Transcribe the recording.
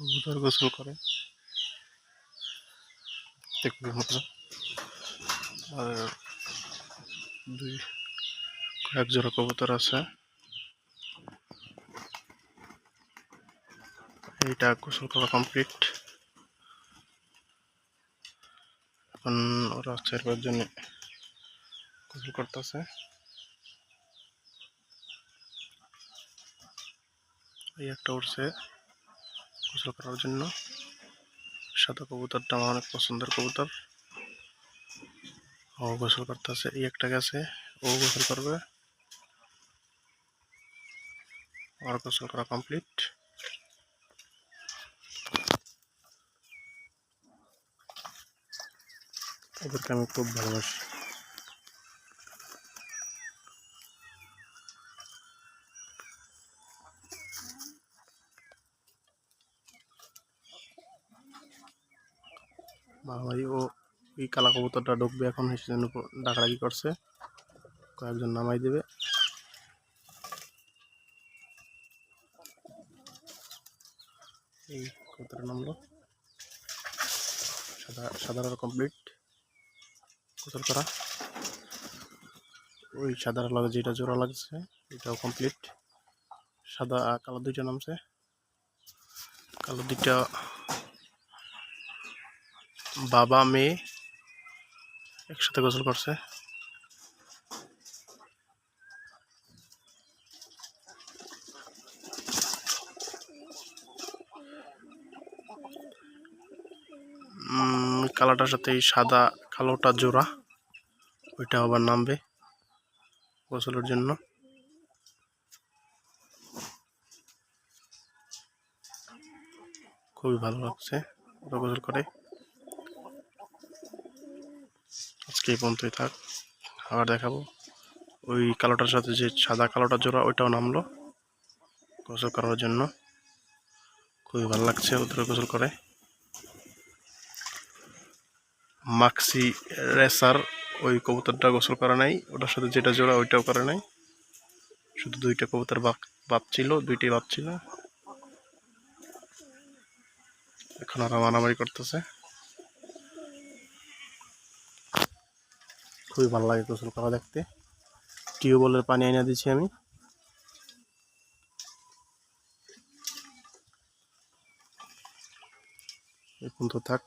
কবুতর গোসল করে দেখুন মতো আর দুই কয়েক জোড়া কবুতর আছে এইটা গোসল করা কমপ্লিট এখন ওরা চেরবার জন্য গোসল করতেছে এই একটা উঠছে গোসল করার জন্য। সাদা কবুতরটা আমার অনেক পছন্দের কবুতর। ও গোসল করতেছে, এই একটা গেছে, ও গোসল করবে। আর গোসল করা কমপ্লিট। ওদেরকে আমি খুব ভালোবাসি। ভাই ও এই কালা কবুতরটা ঢুকবে এখন সেজন্য ডাকাডাকি করছে। কয়েকজন নামাই দেবে। এই কবুতরের নামলো সাদা সাদার কমপ্লিট গোসল করা। ওই সাদার লাগে যেটা জোড়া লাগছে, এটাও কমপ্লিট সাদা কালো দুইটা নামছে। কালো দুইটা বাবা, মেয়ে একসাথে গোসল করছে। কালোটার সাথে এই সাদা, কালোটা জোড়া, ওইটা আবার নামবে গোসলের জন্য। খুবই ভালো লাগছে গোসল করে। আজকে এই পর্যন্তই থাক, আবার দেখাবো। ওই কালোটার সাথে যে সাদা কালোটা জোড়া, ওইটাও নামলো গোসল করার জন্য। খুবই ভালো লাগছে ওদের গোসল করে। মাক্সি রেসার ওই কবুতরটা গোসল করা নাই, ওটার সাথে যেটা জোড়া ওইটাও করে নাই। শুধু দুইটা কবুতর বাপ বাপ ছিল, দুইটাই বাপ ছিল। এখন ওরা মারামারি করতেছে। খুবই ভালো লাগে গোসল করা দেখতে। টিউবওয়েলের পানি এনে দিচ্ছি আমি। এখন তো থাক।